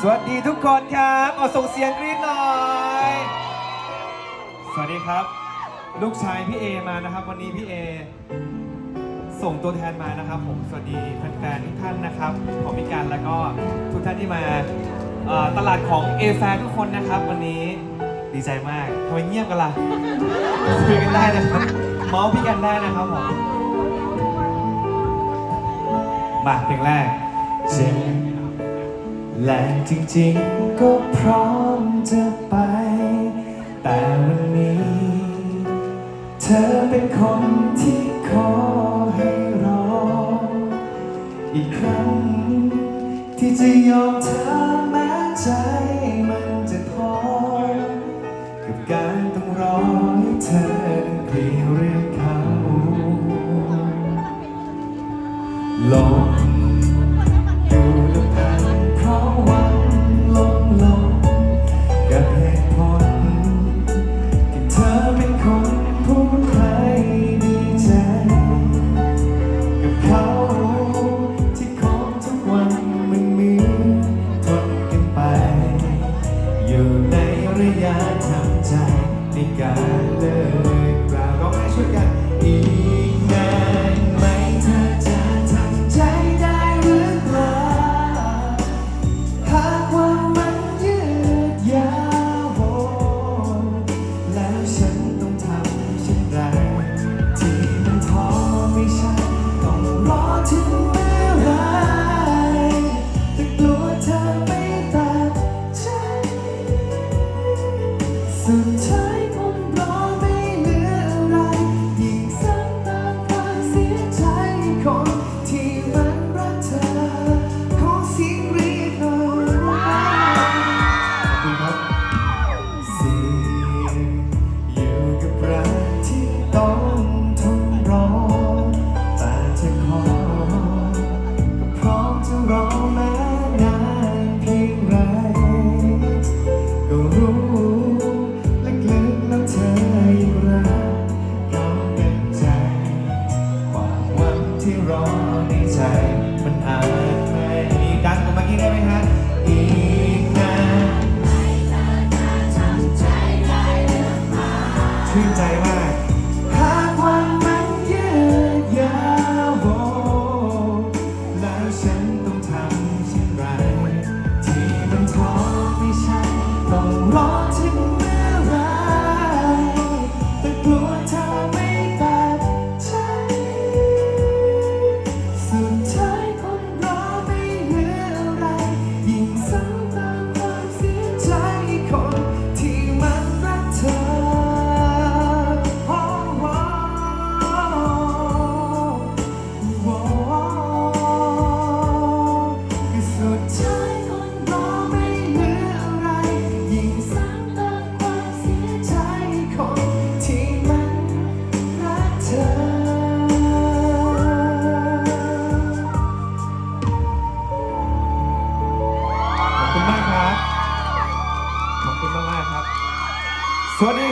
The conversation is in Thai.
สวัสดีทุกคนครับเอาส่งเสียงกรี๊ดหน่อย สวัสดีครับ ลูกชายพี่เอมานะครับ วันนี้พี่เอส่งตัวแทนมานะครับผมสวัสดีแฟนๆทุกท่านนะครับของพิการแล้วก็ทุกท่านที่มาเอ่อตลาดของเอแฟนทุกคนนะครับ วันนี้ดีใจมากทำไมเงียบกันล่ะคุยกันได้นะครับเมาส์พี่กันได้นะครับผมมาเพลงแรกเจ็บ และจริงๆก็พร้อมจะไป แต่วันนี้ เธอเป็นคนที่ขอให้รอ อีกครั้ง ที่จะยอมเธอแม้ใจมันจะท้อกับการต้องรอให้เธอเคลียร์เรื่องเขาลอง ในการเลิกราร้องให้ช่วยกันอีก มั สวัสดี